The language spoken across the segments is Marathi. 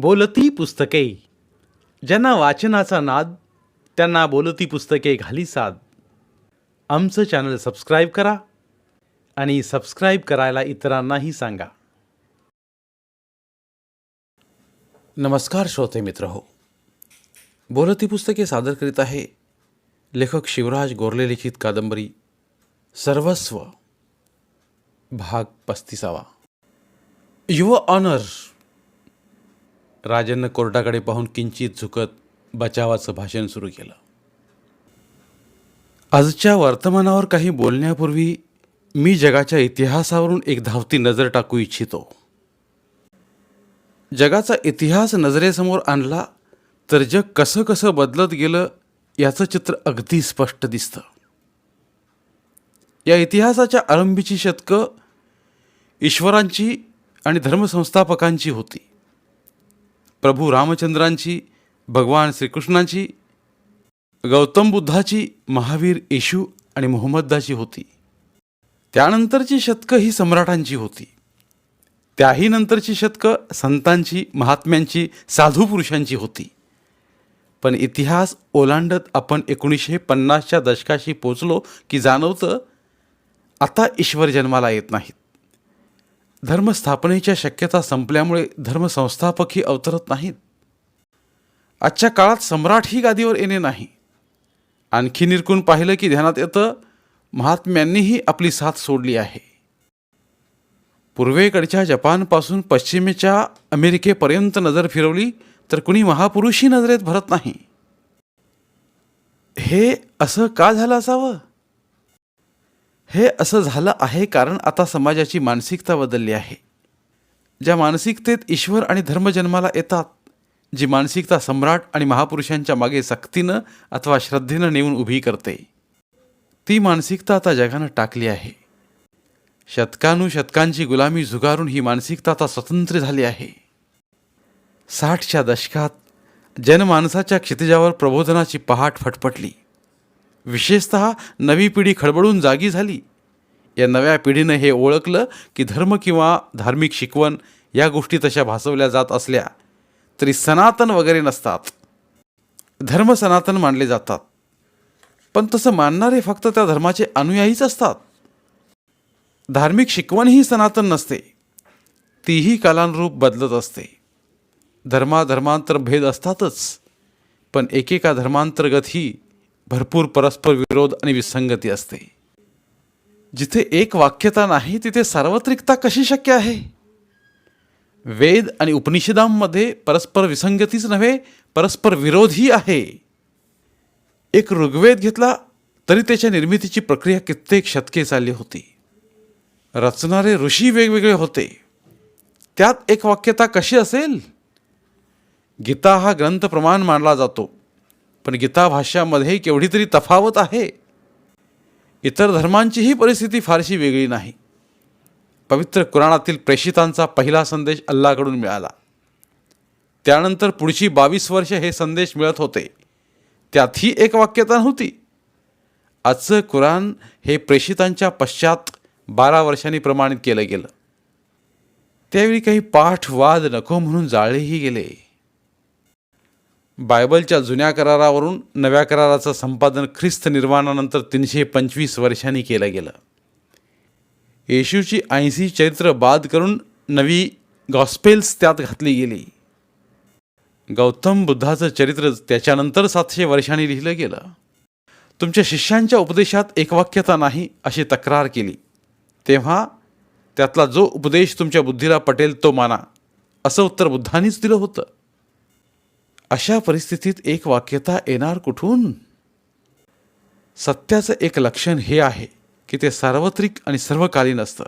बोलती पुस्तके. ज्यांना वाचनाचा नाद त्यांना बोलती पुस्तके घाली साद. आमचं चॅनल सबस्क्राईब करा आणि सबस्क्राईब करायला इतरांनाही सांगा. नमस्कार श्रोते मित्र हो बोलती पुस्तके सादर करीत आहे लेखक शिवराज गोरले लिखित कादंबरी सर्वस्व भाग पस्तीसावा. युव ऑनर राजननं कोर्टाकडे पाहून किंचित झुकत बचावाचं भाषण सुरू केलं. आजच्या वर्तमानावर काही बोलण्यापूर्वी मी जगाच्या इतिहासावरून एक धावती नजर टाकू इच्छितो. जगाचा इतिहास नजरेसमोर आणला तर जग कसं कसं बदलत गेलं याचं चित्र अगदी स्पष्ट दिसतं. या इतिहासाच्या आरंभीची शतकं ईश्वरांची आणि धर्मसंस्थापकांची होती. प्रभू रामचंद्रांची भगवान श्रीकृष्णांची गौतम बुद्धाची महावीर येशू आणि मोहम्मदाची होती. त्यानंतरची शतकं ही सम्राटांची होती. त्याही नंतरची शतकं संतांची महात्म्यांची साधू पुरुषांची होती. पण इतिहास ओलांडत आपण एकोणीसशे पन्नासच्या दशकाशी पोचलो की जाणवतं आता ईश्वर जन्माला येत नाहीत. धर्मस्थापनेच्या शक्यता संपल्यामुळे धर्मसंस्थापकही अवतरत नाहीत. आजच्या काळात सम्राटही गादीवर येणे नाही. आणखी निरकून पाहिलं की ध्यानात येतं महात्म्यांनीही आपली साथ सोडली आहे. पूर्वेकडच्या जपानपासून पश्चिमेच्या अमेरिकेपर्यंत नजर फिरवली तर कुणी महापुरुषही नजरेत भरत नाही. हे असं का झालं असावं? हे असं झालं आहे कारण आता समाजाची मानसिकता बदलली आहे. ज्या मानसिकतेत ईश्वर आणि धर्म जन्माला येतात जी मानसिकता सम्राट आणि महापुरुषांच्या मागे सक्तीनं अथवा श्रद्धेनं नेऊन उभी करते ती मानसिकता आता जगानं टाकली आहे. शतकानुशतकांची गुलामी झुगारून ही मानसिकता आता स्वतंत्र झाली आहे. साठच्या दशकात जनमानसाच्या क्षितिजावर प्रबोधनाची पहाट फटफटली विशेषत नवी पिढी खडबडून जागी झाली. या नव्या पिढीनं हे ओळखलं की धर्म किंवा धार्मिक शिकवण या गोष्टी तशा भासवल्या जात असल्या तरी सनातन वगैरे नसतात. धर्म सनातन मानले जातात. पण तसं मानणारे फक्त त्या धर्माचे अनुयायीच असतात. धार्मिक शिकवण ही सनातन नसते. तीही कालानुरूप बदलत असते. धर्माधर्मांतर भेद असतातच. पण एकेका धर्मांतर्गतही भरपूर परस्पर विरोध आणि विसंगती असते. जिथे एक वाक्यता नाही तिथे सार्वत्रिकता कशी शक्य आहे? वेद आणि उपनिषदांमध्ये परस्पर विसंगतीच नव्हे परस्पर विरोधही आहे. एक ऋग्वेद घेतला तरी त्याच्या निर्मितीची प्रक्रिया कित्येक शतके चालली होती. रचणारे ऋषी वेगवेगळे होते. त्यात एक वाक्यता कशी असेल? गीता हा ग्रंथ प्रमाण मानला जातो. पण गीता भाष्यामध्ये केवढी तरी तफावत आहे. इतर धर्मांचीही परिस्थिती फारशी वेगळी नाही. पवित्र कुराणातील प्रेषितांचा पहिला संदेश अल्लाकडून मिळाला. त्यानंतर पुढची बावीस वर्ष हे संदेश मिळत होते. त्यातही एक वाक्यता नव्हती. आजचं कुराण हे प्रेषितांच्या पश्चात बारा वर्षांनी प्रमाणित केलं गेलं. त्यावेळी काही पाठ वाद नको म्हणून जाळलेही गेले. बायबलच्या जुन्या करारावरून नव्या कराराचं संपादन ख्रिस्त निर्माणानंतर तीनशे पंचवीस वर्षांनी केलं गेलं. येशूची ऐंशी चरित्र बाद करून नवी गॉस्पेल्स त्यात घातली गेली. गौतम बुद्धाचं चरित्र त्याच्यानंतर सातशे वर्षांनी लिहिलं गेलं. तुमच्या शिष्यांच्या उपदेशात एकवाक्यता नाही अशी तक्रार केली. तेव्हा त्यातला जो उपदेश तुमच्या बुद्धीला पटेल तो माना असं उत्तर बुद्धांनीच दिलं होतं. अशा परिस्थितीत एक वाक्यता येणार कुठून? सत्याचं एक लक्षण हे आहे की ते सार्वत्रिक आणि सर्वकालीन असतं.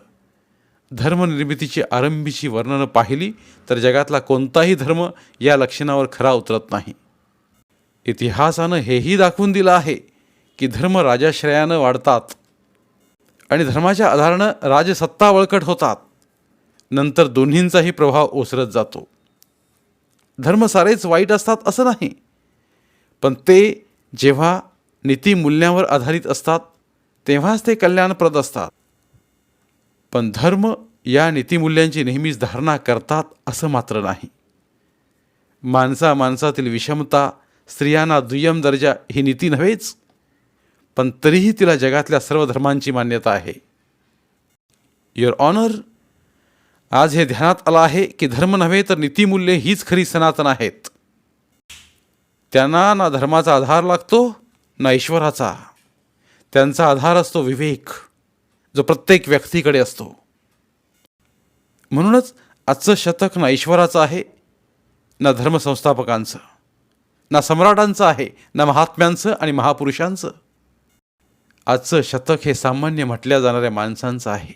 धर्मनिर्मितीची आरंभीची वर्णनं पाहिली तर जगातला कोणताही धर्म या लक्षणावर खरा उतरत नाही. इतिहासानं हेही दाखवून दिलं आहे की धर्म राजाश्रयानं वाढतात आणि धर्माच्या आधारानं राजसत्ता बळकट होतात. नंतर दोन्हींचाही प्रभाव ओसरत जातो. धर्म सारेच वाईट असतात असं नाही. पण ते जेव्हा नीतीमूल्यावर आधारित असतात तेव्हाच ते कल्याणप्रद असतात. पण धर्म या नीतिमूल्यांची नेहमीच धारणा करतात असं मात्र नाही. माणसा माणसातील विषमता स्त्रियांना दुय्यम दर्जा ही नीती नव्हेच पण तरीही तिला जगातल्या सर्व धर्मांची मान्यता आहे. युअर ऑनर आज हे ध्यानात आलं आहे की धर्म नव्हे तर नीतिमूल्ये हीच खरी सनातन आहेत. त्यांना ना धर्माचा आधार लागतो ना ईश्वराचा. त्यांचा आधार असतो विवेक जो प्रत्येक व्यक्तीकडे असतो. म्हणूनच आजचं शतक ना ईश्वराचं आहे ना धर्मसंस्थापकांचं ना सम्राटांचं आहे ना महात्म्यांचं आणि महापुरुषांचं. आजचं शतक हे सामान्य म्हटल्या जाणाऱ्या माणसांचं आहे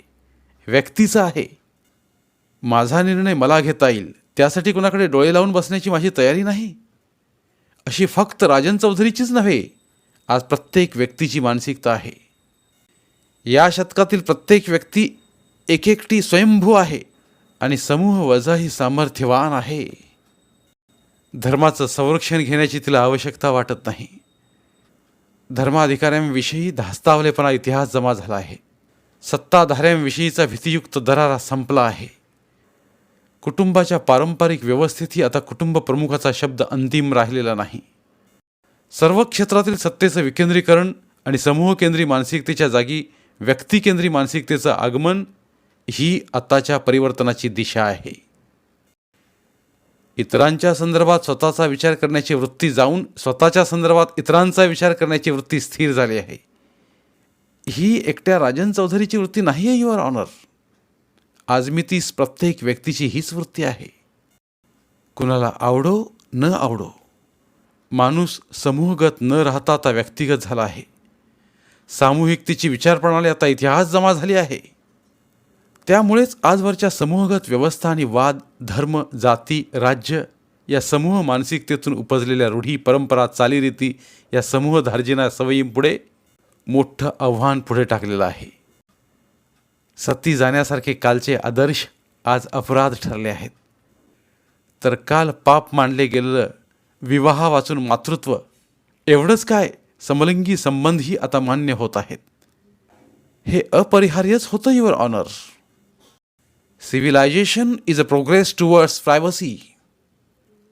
व्यक्तीचं आहे. माझा निर्णय मला घेता येईल. त्यासाठी कुणाकडे डोळे लावून बसण्याची माझी तयारी नाही. अशी फक्त राजन चौधरीचीच नव्हे आज प्रत्येक व्यक्तीची मानसिकता आहे. या शतकातील प्रत्येक व्यक्ती एक एकटी स्वयंभू आहे आणि समूह वजाही सामर्थ्यवान आहे. धर्माचं संरक्षण घेण्याची तिला आवश्यकता वाटत नाही. धर्माधिकाऱ्यांविषयी धास्तावलेपणा इतिहास जमा झाला आहे. सत्ताधाऱ्यांविषयीचा भीतियुक्त दरारा संपला आहे. कुटुंबाच्या पारंपरिक व्यवस्थेतही आता कुटुंब प्रमुखाचा शब्द अंतिम राहिलेला नाही. सर्व क्षेत्रातील सत्तेचं विकेंद्रीकरण आणि समूह केंद्री मानसिकतेच्या जागी व्यक्तिकेंद्री मानसिकतेचं आगमन ही आताच्या परिवर्तनाची दिशा आहे. इतरांच्या संदर्भात स्वतःचा विचार करण्याची वृत्ती जाऊन स्वतःच्या संदर्भात इतरांचा विचार करण्याची वृत्ती स्थिर झाली आहे. ही एकट्या राजन चौधरीची वृत्ती नाही आहे युअर ऑनर आज मी तीच प्रत्येक व्यक्तीची हीच वृत्ती आहे. कुणाला आवडो न आवडो. माणूस समूहगत न राहता आता व्यक्तिगत झाला आहे. सामूहिकतेची विचारप्रणाली आता इतिहास जमा झाली आहे. त्यामुळेच आजवरच्या समूहगत व्यवस्था आणि वाद धर्म जाती राज्य या समूह मानसिकतेतून उपजलेल्या रूढी परंपरा चालीरीती या समूह धार्जिना सवयींपुढे मोठं आव्हान पुढे टाकलेलं आहे. सती जाण्यासारखे कालचे आदर्श आज अपराध ठरले आहेत. तर काल पाप मानले गेलेलं विवाह वाचून मातृत्व एवढंच काय समलिंगी संबंधही आता मान्य होत आहेत. हे अपरिहार्यच होतं your honour civilization is a progress towards privacy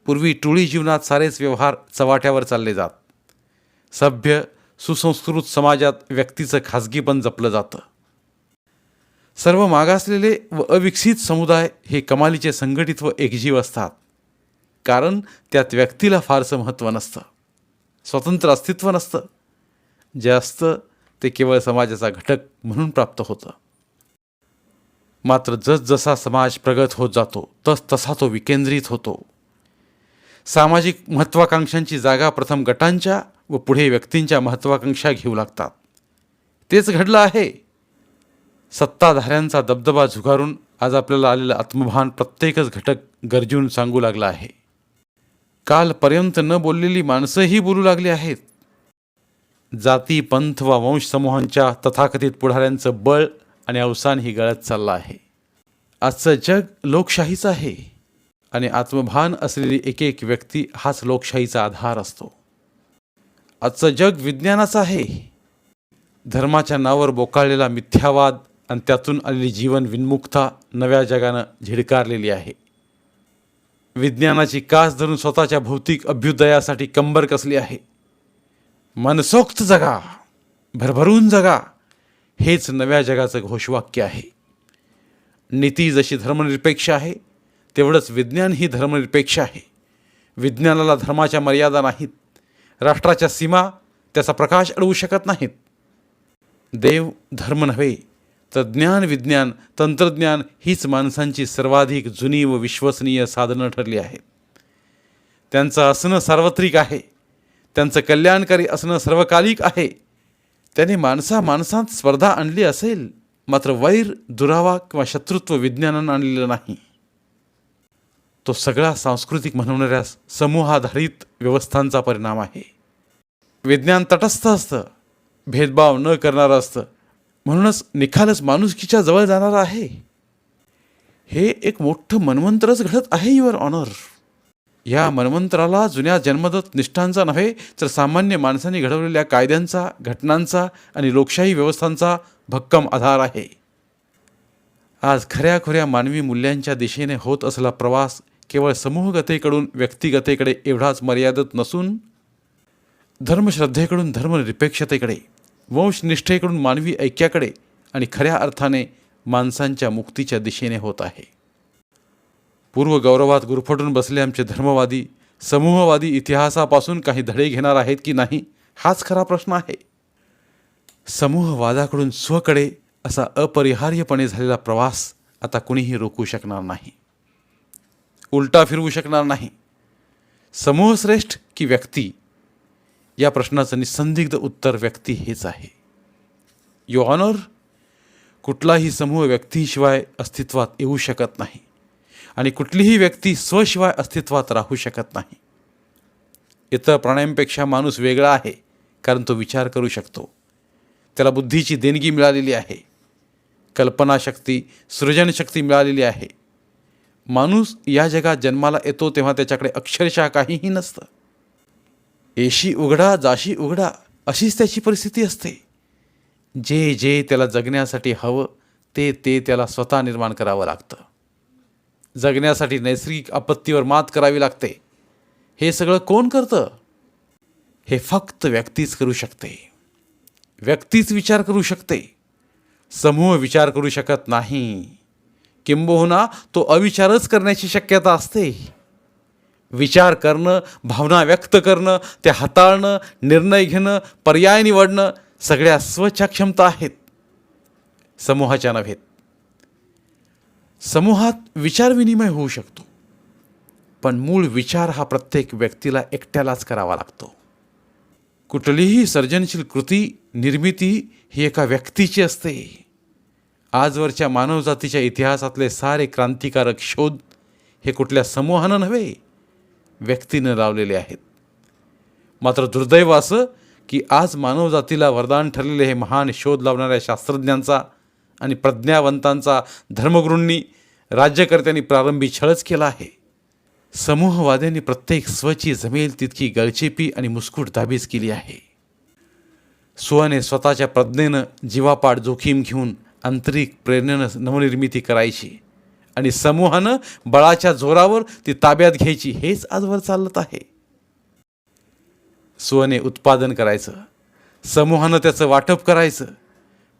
पूर्वी टोळी जीवनात सारेच व्यवहार चवाट्यावर चालले जात. सभ्य सुसंस्कृत समाजात व्यक्तीचं खाजगीपण जपलं जातं. सर्व मागासलेले व अविकसित समुदाय हे कमालीचे संघटित व एकजीव असतात. कारण त्यात व्यक्तीला फारसं महत्त्व नसतं. स्वतंत्र अस्तित्व नसतं. जे असतं ते केवळ समाजाचा घटक म्हणून प्राप्त होतं. मात्र जसजसा समाज प्रगत होत जातो तस तसा तो विकेंद्रित होतो. सामाजिक महत्त्वाकांक्षांची जागा प्रथम गटांच्या व पुढे व्यक्तींच्या महत्त्वाकांक्षा घेऊ लागतात. तेच घडलं आहे. सत्ताधाऱ्यांचा दबदबा झुगारून आज आपल्याला आलेलं आत्मभान प्रत्येकच घटक गरजून सांगू लागला आहे. कालपर्यंत न बोललेली माणसंही बोलू लागली आहेत. जाती पंथ वा वंश समूहांच्या तथाकथित पुढाऱ्यांचं बळ आणि अवसान ही गळत चाललं आहे. आजचं जग लोकशाहीचं आहे आणि आत्मभान असलेली एक एक व्यक्ती हाच लोकशाहीचा आधार असतो. आजचं जग विज्ञानाचं आहे. धर्माच्या नावावर बोकाळलेला मिथ्यावाद आणि त्यातून आलेली जीवन विनमुक्ता नव्या जगानं झिडकारलेली आहे. विज्ञानाची कास धरून स्वतःच्या भौतिक अभ्युदयासाठी कंबर कसली आहे? मनसोक्त जगा भरभरून जगा हेच नव्या जगाचं घोषवाक्य आहे. नीती जशी धर्मनिरपेक्ष आहे तेवढंच विज्ञान ही धर्मनिरपेक्ष आहे. विज्ञानाला धर्माच्या मर्यादा नाहीत. राष्ट्राच्या सीमा त्याचा प्रकाश अडवू शकत नाहीत. देव धर्म नव्हे. तर ज्ञान विज्ञान तंत्रज्ञान हीच माणसांची सर्वाधिक जुनी व विश्वसनीय साधनं ठरली आहेत. त्यांचं असणं सार्वत्रिक आहे. त्यांचं कल्याणकारी असणं सर्वकालिक आहे. त्याने माणसा माणसात स्पर्धा आणली असेल मात्र वैर दुरावा किंवा शत्रुत्व विज्ञानानं आणलेलं नाही. तो सगळा सांस्कृतिक म्हणवणाऱ्या समूहाधारित व्यवस्थांचा परिणाम आहे. विज्ञान तटस्थ असतं. भेदभाव न करणारं असतं. म्हणूनच निखालच माणुसकीच्या जवळ जाणार आहे. हे एक मोठं मनमंत्रच घडत आहे युअर ऑनर. या मनमंत्राला जुन्या जन्मदत्त निष्ठांचा नव्हे तर सामान्य माणसांनी घडवलेल्या कायद्यांचा घटनांचा आणि लोकशाही व्यवस्थांचा भक्कम आधार आहे. आज खऱ्या खुऱ्या मानवी मूल्यांच्या दिशेने होत असला प्रवास केवळ समूहगतेकडून व्यक्तिगतेकडे एवढाच मर्यादित नसून धर्मश्रद्धेकडून धर्मनिरपेक्षतेकडे वंशनिष्ठेकडून मानवी ऐक्याकडे आणि खऱ्या अर्थाने माणसांच्या मुक्तीच्या दिशेने होत आहे. पूर्वगौरवात गुरफटून बसले आमचे धर्मवादी समूहवादी इतिहासापासून काही धडे घेणार आहेत की नाही हाच खरा प्रश्न आहे. समूहवादाकडून स्वकडे असा अपरिहार्यपणे झालेला प्रवास आता कुणीही रोखू शकणार नाही. उलटा फिरवू शकणार नाही. समूहश्रेष्ठ की व्यक्ती या प्रश्नाचं निसंदिग्ध उत्तर व्यक्ती हेच आहे. यू ऑनर कुठलाही समूह व्यक्तीशिवाय अस्तित्वात येऊ शकत नाही आणि कुठलीही व्यक्ती स्वशिवाय अस्तित्वात राहू शकत नाही. इतर प्राण्यांपेक्षा माणूस वेगळा आहे कारण तो विचार करू शकतो. त्याला बुद्धीची देणगी मिळालेली आहे. कल्पनाशक्ती सृजनशक्ती मिळालेली आहे. माणूस या जगात जन्माला येतो तेव्हा त्याच्याकडे अक्षरशः काहीही नसतं. येशी उघडा जाशी उघडा अशीच त्याची परिस्थिती असते. जे जे त्याला जगण्यासाठी हवं ते ते त्याला स्वतः निर्माण करावं लागतं. जगण्यासाठी नैसर्गिक आपत्तीवर मात करावी लागते. हे सगळं कोण करतं? हे फक्त व्यक्तीच करू शकते. व्यक्तीच विचार करू शकते. समूह विचार करू शकत नाही. किंबहुना तो अविचारच करण्याची शक्यता असते. विचार करणं भावना व्यक्त करणं ते हाताळणं निर्णय घेणं पर्याय निवडणं सगळ्या स्वच्या क्षमता आहेत. समूहाच्या नव्हेत समूहात विचारविनिमय होऊ शकतो. पण मूळ विचार हा प्रत्येक व्यक्तीला एकट्यालाच करावा लागतो. कुठलीही सर्जनशील कृती निर्मिती ही एका व्यक्तीची असते. आजवरच्या मानवजातीच्या इतिहासातले सारे क्रांतिकारक शोध हे कुठल्या समूहानं नव्हे व्यक्तीनं लावलेले आहेत. मात्र दुर्दैव असं की आज मानवजातीला वरदान ठरलेले हे महान शोध लावणाऱ्या शास्त्रज्ञांचा आणि प्रज्ञावंतांचा धर्मगुरूंनी राज्यकर्त्यांनी प्रारंभी छळच केला आहे. समूहवाद्यांनी प्रत्येक स्वची जमेल तितकी गळचेपी आणि मुस्कुट दाबीज केली आहे. सुहाने स्वतःच्या प्रज्ञेनं जीवापाड जोखीम घेऊन आंतरिक प्रेरणेनं नवनिर्मिती करायची. आणि समूहानं बळाच्या जोरावर ती ताब्यात घ्यायची. हेच आजवर चालत आहे. स्वने उत्पादन करायचं. समूहानं त्याचं वाटप करायचं.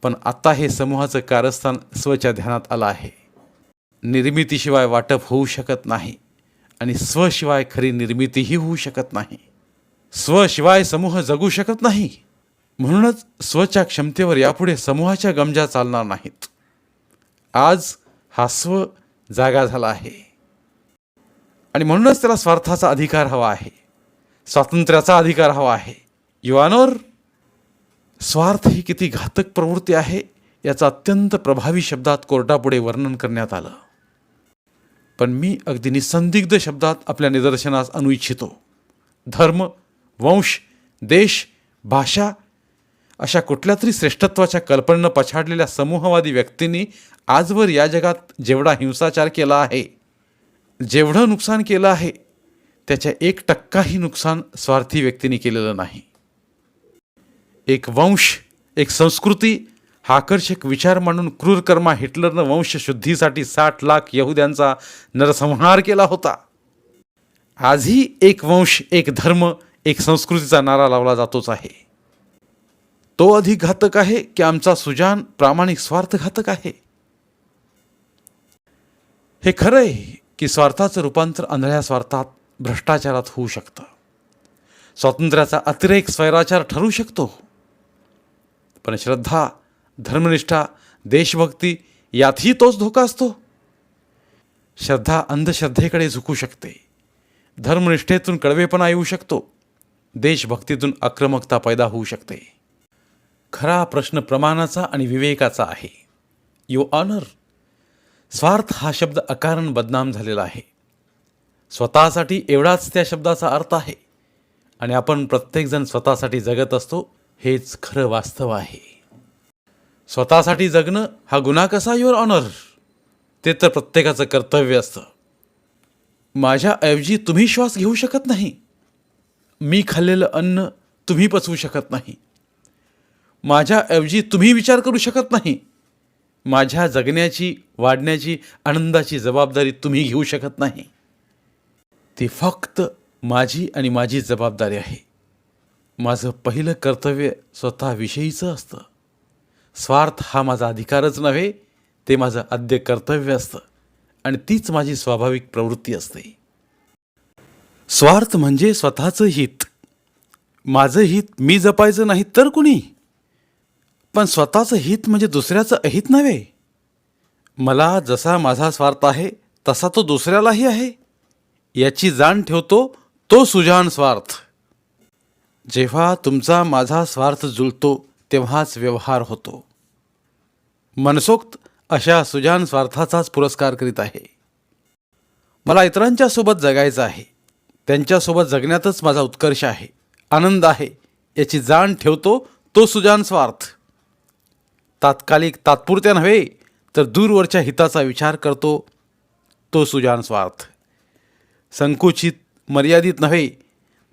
पण आता हे समूहाचं कारस्थान स्वच्या ध्यानात आलं आहे. निर्मितीशिवाय वाटप होऊ शकत नाही. आणि स्वशिवाय खरी निर्मितीही होऊ शकत नाही. स्वशिवाय समूह जगू शकत नाही. म्हणूनच स्वच्या क्षमतेवर यापुढे समूहाच्या गमजा चालणार नाहीत. आज हा स्व जागा झाला आहे. आणि म्हणूनच त्याला स्वार्थाचा अधिकार हवा आहे. स्वातंत्र्याचा अधिकार हवा आहे. युवानोर स्वार्थ ही किती घातक प्रवृत्ती आहे याचं अत्यंत प्रभावी शब्दात कोर्टापुढे वर्णन करण्यात आलं. पण मी अगदी निसंदिग्ध शब्दात आपल्या निदर्शनास आणू इच्छितो. धर्म वंश देश भाषा अशा कुठल्या तरी श्रेष्ठत्वाच्या कल्पनेनं पछाडलेल्या समूहवादी व्यक्तींनी आजवर या जगात जेवढा हिंसाचार केला आहे जेवढं नुकसान केलं आहे त्याच्या एक टक्काही नुकसान स्वार्थी व्यक्तीने केलेलं नाही. एक वंश एक संस्कृती हा आकर्षक विचार मांडून क्रूरकर्मा हिटलरनं वंशशुद्धीसाठी साठ लाख यहुद्यांचा नरसंहार केला होता. आजही एक वंश एक धर्म एक संस्कृतीचा नारा लावला जातोच आहे. तो अधिक घातक आहे की आमचा सुजान प्रामाणिक स्वार्थ घातक आहे? हे खरं आहे की स्वार्थाचं रूपांतर आंधळ्या स्वार्थात भ्रष्टाचारात होऊ शकतं. स्वातंत्र्याचा अतिरेक स्वैराचार ठरू शकतो. पण श्रद्धा धर्मनिष्ठा देशभक्ती यातही तोच धोका असतो. श्रद्धा अंधश्रद्धेकडे झुकू शकते. धर्मनिष्ठेतून कडवेपणा येऊ शकतो. देशभक्तीतून आक्रमकता पैदा होऊ शकते. खरा प्रश्न प्रमाणाचा आणि विवेकाचा आहे. यू ऑनर स्वार्थ हा शब्द अकारण बदनाम झालेला आहे. स्वतःसाठी एवढाच त्या शब्दाचा अर्थ आहे. आणि आपण प्रत्येकजण स्वतःसाठी जगत असतो हेच खरं वास्तव आहे. स्वतःसाठी जगणं हा गुन्हा कसा युअर ऑनर ते तर प्रत्येकाचं कर्तव्य असतं. माझ्याऐवजी तुम्ही श्वास घेऊ शकत नाही. मी खाल्लेलं अन्न तुम्ही पचवू शकत नाही. माझ्याऐवजी तुम्ही विचार करू शकत नाही. माझ्या जगण्याची वाढण्याची आनंदाची जबाबदारी तुम्ही घेऊ शकत नाही. ती फक्त माझी आणि माझी जबाबदारी आहे. माझं पहिलं कर्तव्य स्वतःविषयीचं असतं. स्वार्थ हा माझा अधिकारच नव्हे ते माझं आद्य कर्तव्य असतं आणि तीच माझी स्वाभाविक प्रवृत्ती असते. स्वार्थ म्हणजे स्वतःचं हित. माझं हित मी जपायचं नाही तर कुणी? पण स्वतःचं हित म्हणजे दुसऱ्याचं अहित नव्हे. मला जसा माझा स्वार्थ आहे तसा तो दुसऱ्यालाही आहे. याची जाण ठेवतो तो सुजान स्वार्थ. जेव्हा तुमचा माझा स्वार्थ जुळतो तेव्हाच व्यवहार होतो. मनसोक्त अशा सुजान स्वार्थाचाच पुरस्कार करीत आहे. मला इतरांच्या सोबत जगायचं आहे. त्यांच्यासोबत जगण्यातच माझा उत्कर्ष आहे. आनंद आहे. याची जाण ठेवतो तो सुजान स्वार्थ. तात्कालिक तात्पुरत्या नव्हे तर दूरवरच्या हिताचा विचार करतो तो सुजान स्वार्थ. संकुचित मर्यादित नव्हे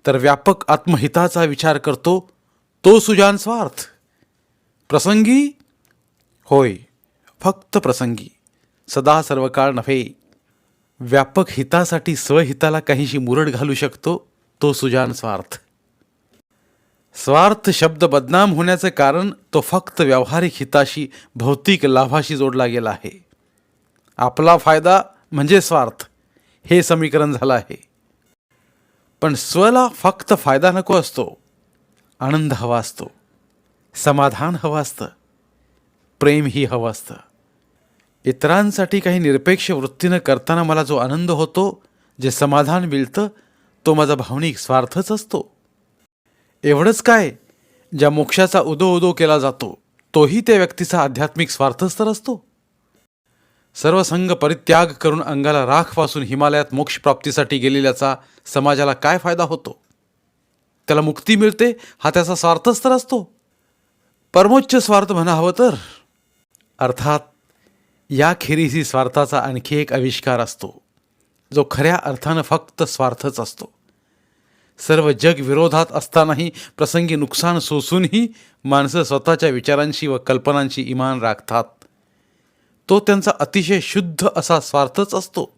तर व्यापक आत्महिताचा विचार करतो तो सुजान स्वार्थ. प्रसंगी? होय फक्त प्रसंगी. सदा सर्व काळ नव्हे. व्यापक हितासाठी स्वहिताला काहीशी मुरड घालू शकतो तो सुजान स्वार्थ. स्वार्थ शब्द बदनाम होण्याचं कारण तो फक्त व्यावहारिक हिताशी भौतिक लाभाशी जोडला गेला आहे. आपला फायदा म्हणजे स्वार्थ. हे समीकरण झालं आहे. पण स्वला फक्त फायदा नको असतो. आनंद हवा असतो. समाधान हवं असतं. प्रेमही हवं असतं. इतरांसाठी काही निरपेक्ष वृत्तीनं करताना मला जो आनंद होतो जे समाधान मिळतं तो माझा भावनिक स्वार्थच असतो. एवढंच काय? ज्या मोक्षाचा उदो उदो केला जातो तोही त्या व्यक्तीचा आध्यात्मिक स्वार्थच तर असतो? सर्व संघ परित्याग करून अंगाला राखपासून हिमालयात मोक्षप्राप्तीसाठी गेलेल्याचा समाजाला काय फायदा होतो? त्याला मुक्ती मिळते हा त्याचा स्वार्थच तर असतो? परमोच्च स्वार्थ म्हणा हवं तर? अर्थात याखेरीसही स्वार्थाचा आणखी एक आविष्कार असतो जो खऱ्या अर्थानं फक्त स्वार्थच असतो. सर्व जग विरोधात असतानाही प्रसंगी नुकसान सोसूनही माणसं स्वतःच्या विचारांशी व कल्पनांशी इमान राखतात. तो त्यांचा अतिशय शुद्ध असा स्वार्थच असतो.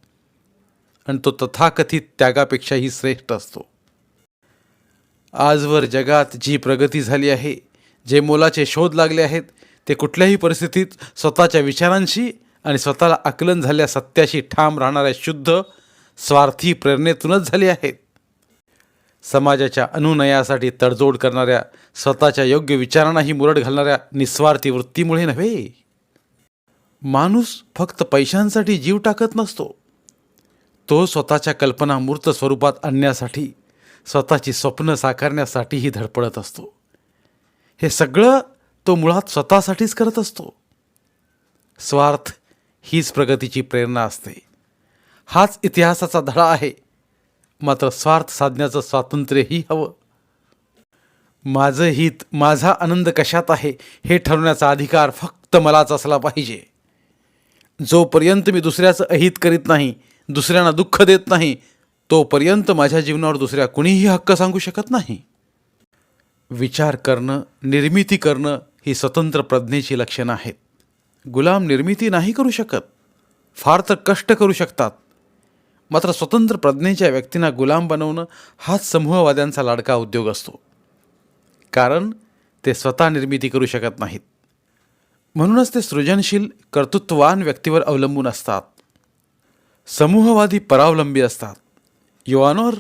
आणि तो तथाकथित त्यागापेक्षाही श्रेष्ठ असतो. आजवर जगात जी प्रगती झाली आहे जे मोलाचे शोध लागले आहेत ते कुठल्याही परिस्थितीत स्वतःच्या विचारांशी आणि स्वतःला आकलन झाल्या सत्याशी ठाम राहणाऱ्या शुद्ध स्वार्थी प्रेरणेतूनच झाले आहेत. समाजाच्या अनुनयासाठी तडजोड करणाऱ्या स्वतःच्या योग्य विचारांनाही मुरड घालणाऱ्या निस्वार्थी वृत्तीमुळे नव्हे. माणूस फक्त पैशांसाठी जीव टाकत नसतो. तो स्वतःच्या कल्पना मूर्त स्वरूपात आणण्यासाठी स्वतःची स्वप्न साकारण्यासाठीही धडपडत असतो. हे सगळं तो मुळात स्वतःसाठीच करत असतो. स्वार्थ हीच प्रगतीची प्रेरणा असते. हाच इतिहासाचा धडा आहे. मात्र स्वार्थ साधण्याचं स्वातंत्र्यही हवं. माझं हित माझा आनंद कशात आहे हे ठरवण्याचा अधिकार फक्त मलाच असला पाहिजे. जोपर्यंत मी दुसऱ्याचं अहित करीत नाही दुसऱ्यांना दुःख देत नाही तोपर्यंत माझ्या जीवनावर दुसऱ्या कुणीही हक्क सांगू शकत नाही. विचार करणं निर्मिती करणं ही स्वतंत्र प्रज्ञेची लक्षणं आहेत. गुलाम निर्मिती नाही करू शकत. फार तर कष्ट करू शकतात. मात्र स्वतंत्र प्रज्ञेच्या व्यक्तींना गुलाम बनवणं हाच समूहवाद्यांचा लाडका उद्योग असतो. कारण ते स्वतः निर्मिती करू शकत नाहीत. म्हणूनच ते सृजनशील कर्तृत्ववान व्यक्तीवर अवलंबून असतात. समूहवादी परावलंबी असतात. युवांवर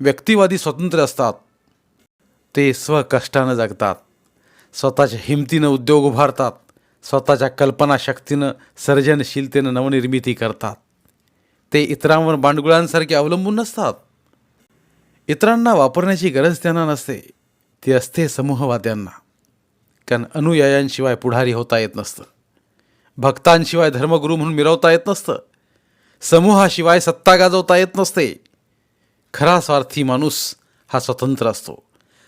व्यक्तिवादी स्वतंत्र असतात. ते स्वकष्टानं जगतात. स्वतःच्या हिमतीनं उद्योग उभारतात. स्वतःच्या कल्पनाशक्तीनं सर्जनशीलतेनं नवनिर्मिती करतात. ते इतरांवर बांडगुळांसारखे अवलंबून नसतात. इतरांना वापरण्याची गरज त्यांना नसते. ती असते समूहवाद्यांना. कारण अनुयायांशिवाय पुढारी होता येत नसतं. भक्तांशिवाय धर्मगुरू म्हणून मिरवता येत नसतं. समूहाशिवाय सत्ता गाजवता येत नसते. खरा स्वार्थी माणूस हा स्वतंत्र असतो.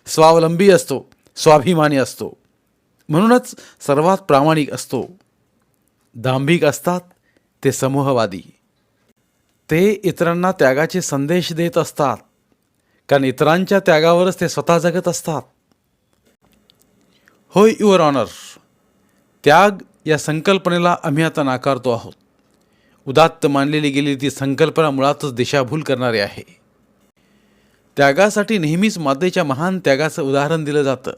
स्वावलंबी असतो. स्वाभिमानी असतो. म्हणूनच सर्वात प्रामाणिक असतो. दांभिक असतात ते समूहवादी. ते इतरांना त्यागाचे संदेश देत असतात. कारण इतरांच्या त्यागावरच ते स्वतः जगत असतात. होय युअर ऑनर. त्याग या संकल्पनेला आम्ही आता नाकारतो आहोत. उदात्त मानलेली गेलेली ती संकल्पना मुळातच दिशाभूल करणारी आहे. त्यागासाठी नेहमीच मातेच्या महान त्यागाचं उदाहरण दिलं जातं.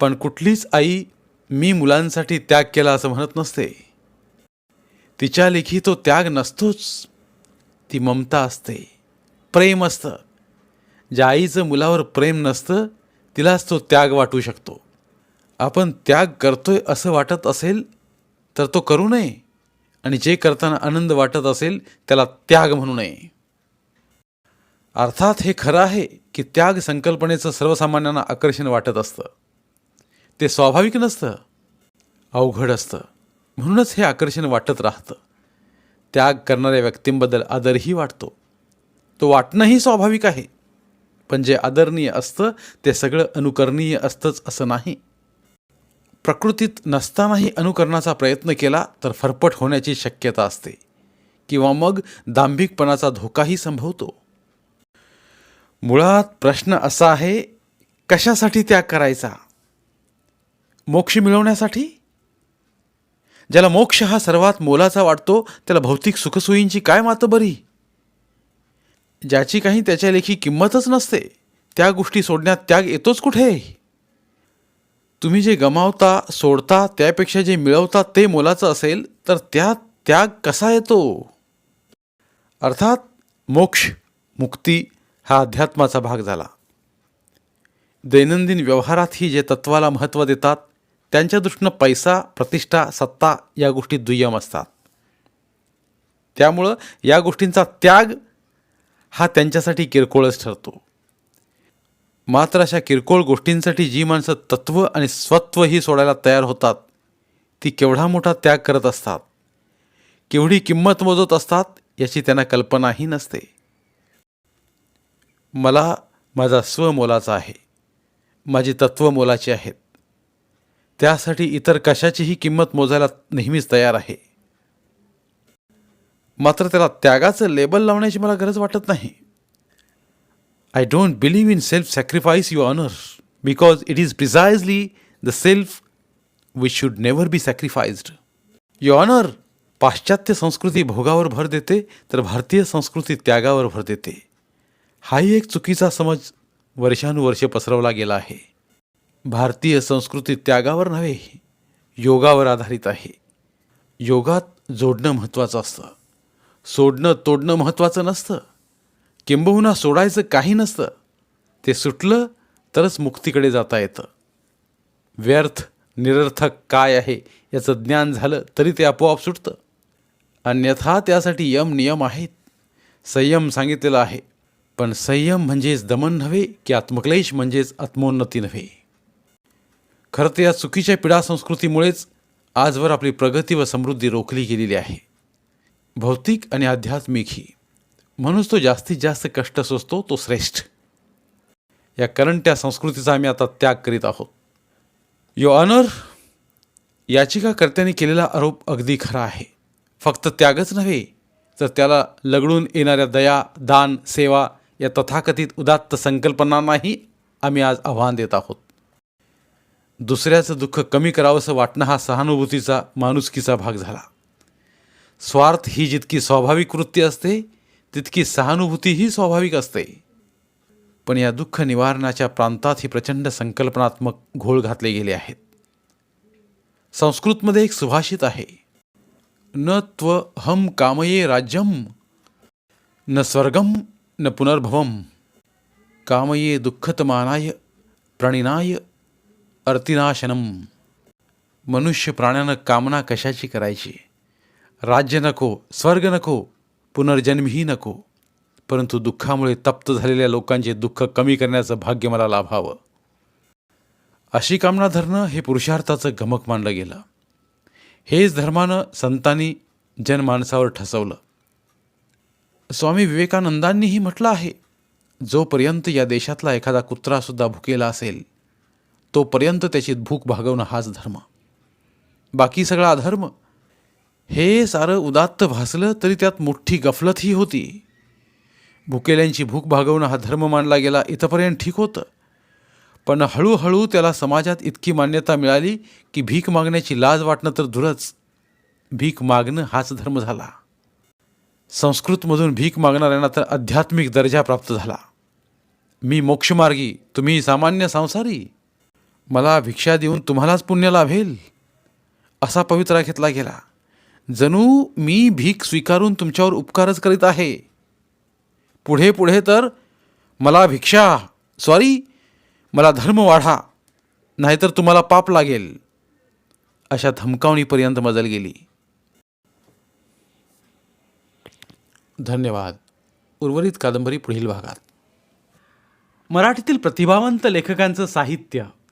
पण कुठलीच आई मी मुलांसाठी त्याग केला असं म्हणत नसते. तिच्या लेखी तो त्याग नसतोच. ती ममता असते. प्रेम असतं. ज्या आईचं मुलावर प्रेम नसतं तिलाच तो त्याग वाटू शकतो. आपण त्याग करतोय असं वाटत असेल तर तो करू नये. आणि जे करताना आनंद वाटत असेल त्याला त्याग म्हणू नये. अर्थात हे खरं आहे की त्याग संकल्पनेचं सर्वसामान्यांना आकर्षण वाटत असतं. ते स्वाभाविक नसतं. अवघड असतं. म्हणूनच हे आकर्षण वाटत राहतं. त्याग करणाऱ्या व्यक्तींबद्दल आदरही वाटतो. तो वाटणंही स्वाभाविक आहे. पण जे आदरणीय असतं ते सगळं अनुकरणीय असतंच असं नाही. प्रकृतीत नसतानाही अनुकरणाचा प्रयत्न केला तर फरफट होण्याची शक्यता असते. किंवा मग दांभिकपणाचा धोकाही संभवतो. मुळात प्रश्न असा आहे कशासाठी त्याग करायचा? मोक्ष मिळवण्यासाठी? ज्याला मोक्ष हा सर्वात मोलाचा वाटतो त्याला भौतिक सुखसोयींची काय मातं बरी? ज्याची काही त्याच्या लेखी किंमतच नसते त्या गोष्टी सोडण्यात त्याग येतोच कुठे? तुम्ही जे गमावता सोडता त्यापेक्षा जे मिळवता ते मोलाचं असेल तर त्यात त्याग कसा येतो? अर्थात मोक्ष मुक्ती हा अध्यात्माचा भाग झाला. दैनंदिन व्यवहारातही जे तत्वाला महत्त्व देतात त्यांच्या दृष्टीनं पैसा प्रतिष्ठा सत्ता या गोष्टी दुय्यम असतात. त्यामुळं या गोष्टींचा त्याग हा त्यांच्यासाठी किरकोळच ठरतो. मात्र अशा किरकोळ गोष्टींसाठी जी माणसं तत्व आणि स्वत्वही सोडायला तयार होतात ती केवढा मोठा त्याग करत असतात केवढी किंमत मोजत असतात याची त्यांना कल्पनाही नसते. मला माझा स्व मोलाचा आहे. माझी तत्व मोलाची आहेत. त्यासाठी इतर कशाचीही किंमत मोजायला नेहमीच तयार आहे. मात्र त्याला त्यागाचं लेबल लावण्याची मला गरज वाटत नाही. I don't believe in self sacrifice you honour because it is precisely the self which should never be sacrificed you honour पाश्चात्य संस्कृती भोगावर भर देते तर भारतीय संस्कृती त्यागावर भर देते. हाही एक चुकीचा समज वर्षानुवर्षे पसरवला गेला आहे. भारतीय संस्कृती त्यागावर नव्हे योगावर आधारित आहे. योगात जोडणं महत्त्वाचं असतं. सोडणं तोडणं महत्त्वाचं नसतं. किंबहुना सोडायचं काही नसतं. ते सुटलं तरच मुक्तीकडे जाता येतं. व्यर्थ निरर्थक काय आहे याचं ज्ञान झालं तरी ते आपोआप सुटतं. अन्यथा त्यासाठी यम नियम आहेत. संयम सांगितलेला आहे. पण संयम म्हणजेच दमन नव्हे की आत्मक्लेश म्हणजेच आत्मोन्नती नव्हे. खरं तर या चुकीच्या पिढा संस्कृतीमुळेच आजवर आपली प्रगती व समृद्धी रोखली गेलेली आहे. भौतिक आणि आध्यात्मिक ही. म्हणूनच तो जास्तीत जास्त कष्ट सोसतो तो श्रेष्ठ. या करंट्या संस्कृतीचा आम्ही आता त्याग करीत आहोत. यो ऑनर याचिकाकर्त्यांनी केलेला आरोप अगदी खरा आहे. फक्त त्यागच नव्हे तर त्याला लगडून येणाऱ्या दया दान सेवा या तथाकथित उदात्त संकल्पनांनाही आम्ही आज आव्हान देत आहोत. दुसऱ्याचं दुःख कमी करावंसं वाटणं हा सहानुभूतीचा माणुसकीचा भाग झाला. स्वार्थ ही जितकी स्वाभाविक वृत्ती असते तितकी सहानुभूतीही स्वाभाविक असते. पण या दुःख निवारणाच्या प्रांतात ही प्रचंड संकल्पनात्मक घोळ घातले गेले आहेत. संस्कृतमध्ये एक सुभाषित आहे. न त्व हम कामये राज्यम न स्वर्गम न पुनर्भवम. कामये दुःखतमानाय प्रणिनाय अर्तिनाशनम. मनुष्य प्राण्यानं कामना कशाची करायची? राज्य नको स्वर्ग नको पुनर्जन्मही नको. परंतु दुःखामुळे तप्त झालेल्या लोकांचे दुःख कमी करण्याचं भाग्य मला लाभावं. अशी कामना धरणं हे पुरुषार्थाचं गमक मानलं गेलं. हेच धर्मानं संतांनी जनमानसावर ठसवलं. स्वामी विवेकानंदांनीही म्हटलं आहे जोपर्यंत या देशातला एखादा कुत्रासुद्धा भुकेला असेल तोपर्यंत त्याची भूक भागवणं हाच धर्म. बाकी सगळा अधर्म. हे सारं उदात्त भासलं तरी त्यात मोठी गफलतही होती. भुकेल्यांची भूक भागवणं हा धर्म मानला गेला इथंपर्यंत ठीक होतं. पण हळूहळू त्याला समाजात इतकी मान्यता मिळाली की भीक मागण्याची लाज वाटणं तर दूरच. भीक मागणं हाच धर्म झाला. संस्कृतमधून भीक मागणाऱ्यांना तर आध्यात्मिक दर्जा प्राप्त झाला. मी मोक्षमार्गी तुम्ही सामान्य संसारी. मला भिक्षा देऊन तुम्हालाच पुण्य लाभेल. असा पवित्रा घेतला गेला. जणू मी भीक स्वीकारून तुमच्यावर उपकारच करीत आहे. पुढे पुढे तर मला भिक्षा सॉरी मला धर्म वाढा नाहीतर तुम्हाला पाप लागेल. अशा धमकावणीपर्यंत मजल गेली. धन्यवाद. उर्वरित कादंबरी पुढील भागात. मराठीतील प्रतिभावंत लेखकांचं साहित्य.